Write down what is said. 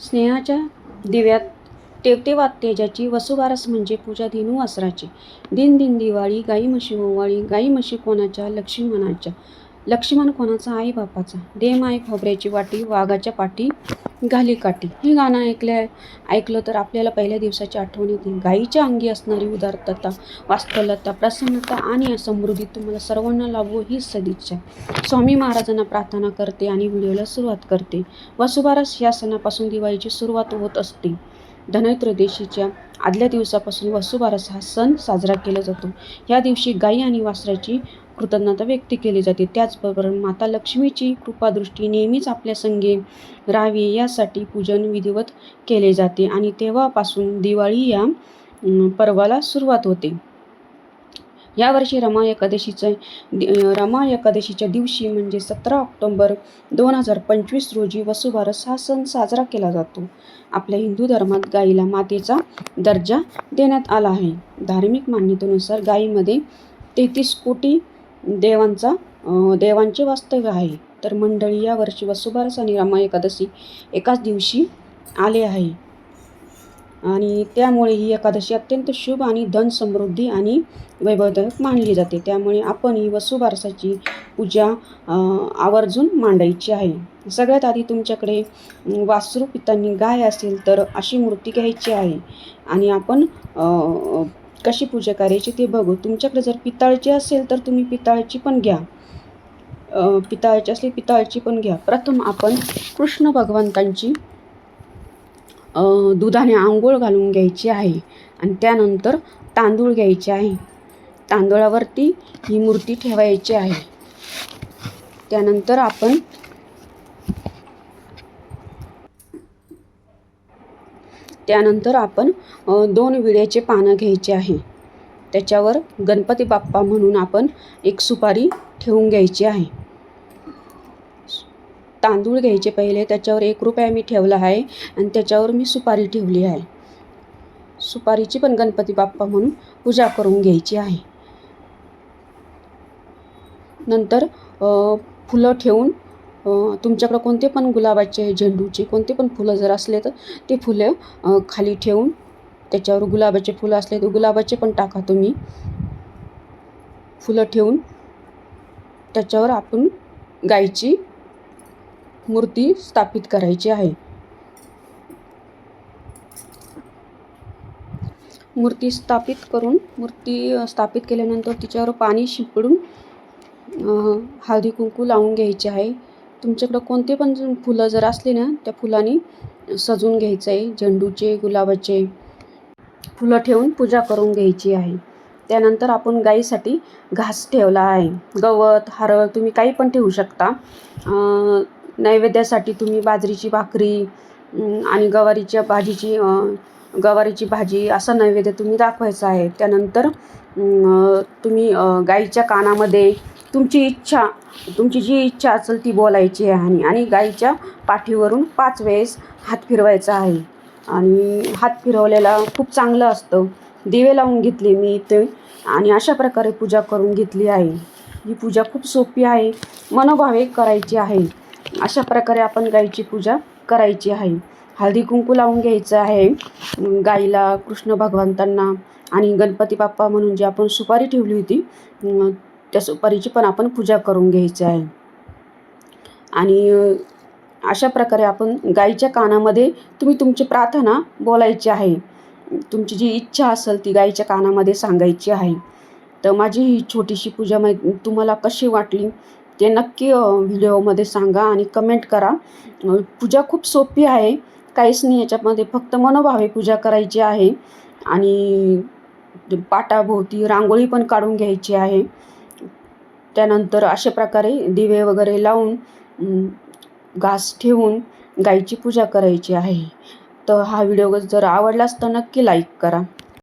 स्नेहाच्या दिव्यात टेवटेवात तेजाची वसुबारस म्हणजे पूजा दिनू वासराची दिन दिन दिवाळी गाई म्हशी ओवाळी गाई म्हशी कोणाच्या लक्ष्मणाच्या लक्ष्मण कोणाचा? आई बापाचा. दे माय खोबऱ्याची वाटी वाघाच्या पाठी घाली काठी. हे गाणं ऐकल्या ऐकलं तर आपल्याला पहिल्या दिवसाची आठवण येते. गाईच्या अंगी असणारी उदारतता वास्तवलता प्रसन्नता आणि समृद्धी तुम्हाला सर्वांना लाभो ही सदिच्छा. स्वामी महाराजांना प्रार्थना करते आणि व्हिडिओला सुरुवात करते. वसुबारस या सणापासून दिवाळीची सुरुवात होत असते. धनत्रयोदशीच्या आदल्या दिवसापासून वसुबारस हा सण साजरा केला जातो. या दिवशी गाई आणि वासराची कृतज्ञता व्यक्त केली जाते. त्याचबरोबर माता लक्ष्मीची कृपादृष्टी नेहमीच आपल्या संगे राहावी यासाठी पूजन विधिवत केले जाते आणि तेव्हापासून दिवाळी या पर्वाला सुरुवात होते. यावर्षी रमा एकादशीचं दि- रमा एकादशीच्या दिवशी म्हणजे सतरा ऑक्टोंबर दोन हजार पंचवीस रोजी वसुबारस हा सण साजरा केला जातो. आपल्या हिंदू धर्मात गाईला मातेचा दर्जा देण्यात आला आहे. धार्मिक मान्यतेनुसार गायीमध्ये तेहतीस कोटी देवांचा देवांचे वास्तव्य आहे. तर मंडळी यावर्षी वसुबारस आणि रामा एकादशी एकाच दिवशी आले आहे. आणि त्यामुळे ही एकादशी अत्यंत शुभ आणि धन समृद्धी आणि वैभवदायक मानली जाते. त्यामुळे आपण ही वसुबारसाची पूजा आवर्जून मांडायची आहे. सगळ्यात आधी तुमच्याकडे वासरू पितांनी गाय असेल तर अशी मूर्ती घ्यायची आहे. आणि आपण कशी पूजा करायची ते बघू. तुमच्याकडे जर पितळची असेल तर तुम्ही पितळची पण घ्या. अं, पितळची असली पितळची पण घ्या. प्रथम आपण कृष्ण भगवंतांची दुधाने आंघोळ घालून घ्यायची आहे. आणि त्यानंतर तांदूळ घ्यायचे आहे. तांदूळावरती ही मूर्ती ठेवायची आहे. त्यानंतर आपण त्यानंतर आपण दोन विड्याचे पानं घ्यायचे आहे. त्याच्यावर गणपती बाप्पा म्हणून आपण एक सुपारी ठेवून घ्यायची आहे. तांदूळ घ्यायचे पहिले त्याच्यावर एक रुपया मी ठेवला आहे आणि त्याच्यावर मी सुपारी ठेवली आहे. सुपारीची पण गणपती बाप्पा म्हणून पूजा करून घ्यायची आहे. नंतर फुलं ठेवून तुमच्याकडं कोणते पण गुलाबाचे झेंडूचे कोणते पण फुलं जर असले तर ते फुलं खाली ठेवून त्याच्यावर गुलाबाचे फुलं असले तर गुलाबाचे पण टाका तुम्ही. फुलं ठेवून त्याच्यावर आपण गाईची मूर्ती स्थापित करायची आहे. मूर्ती स्थापित करून मूर्ती स्थापित केल्यानंतर तिच्यावर पाणी शिंपडून हळदी कुंकू लावून घ्यायचे आहे. तुमच्याकडं कोणते पण फुलं जर असली ना त्या फुलांनी सजवून घ्यायचं आहे. झेंडूचे गुलाबाचे फुलं ठेवून पूजा करून घ्यायची आहे. त्यानंतर आपण गाईसाठी घास ठेवला आहे. गवत हरळ तुम्ही काही पण ठेवू शकता. नैवेद्यासाठी तुम्ही बाजरीची भाकरी आणि गवारीच्या भाजीची गवारीची भाजी असा नैवेद्य तुम्ही दाखवायचा आहे. त्यानंतर तुम्ही गाईच्या कानामध्ये तुमची इच्छा तुमची जी इच्छा असेल ती बोलायची आहे आणि आणि गाईच्या पाठीवरून पाच वेळेस हात फिरवायचा आहे. आणि हात फिरवलेला खूप चांगलं असतं. दिवे लावून घेतले मी इथे आणि अशा प्रकारे पूजा करून घेतली आहे. ही पूजा खूप सोपी आहे. मनोभावे करायची आहे. अशा प्रकारे आपण गाईची पूजा करायची आहे. हळदी कुंकू लावून घ्यायचं आहे. गाईला कृष्ण भगवंतांना आणि गणपती बाप्पा म्हणून जी आपण सुपारी ठेवली होती त्या सुपारीची पण आपण पूजा करून घ्यायची आहे. आणि अशा प्रकारे आपण गाईच्या कानामध्ये तुम्ही तुमची प्रार्थना बोलायची आहे. तुमची जी इच्छा असेल ती गाईच्या कानामध्ये सांगायची आहे. तर माझी ही छोटीशी पूजा मै तुम्हाला कशी वाटली ते नक्की व्हिडिओमध्ये सांगा आणि कमेंट करा. पूजा खूप सोपी आहे. काहीच नाही याच्यामध्ये फक्त मनोभावे पूजा करायची आहे. आणि पाटाभोवती रांगोळी पण काढून घ्यायची आहे. त्यानंतर अशा प्रकारे दिवे वगैरे लावून घास ठेवून गाईची पूजा करायची आहे. तर हा व्हिडिओ जर आवडलाच तर नक्की लाईक करा.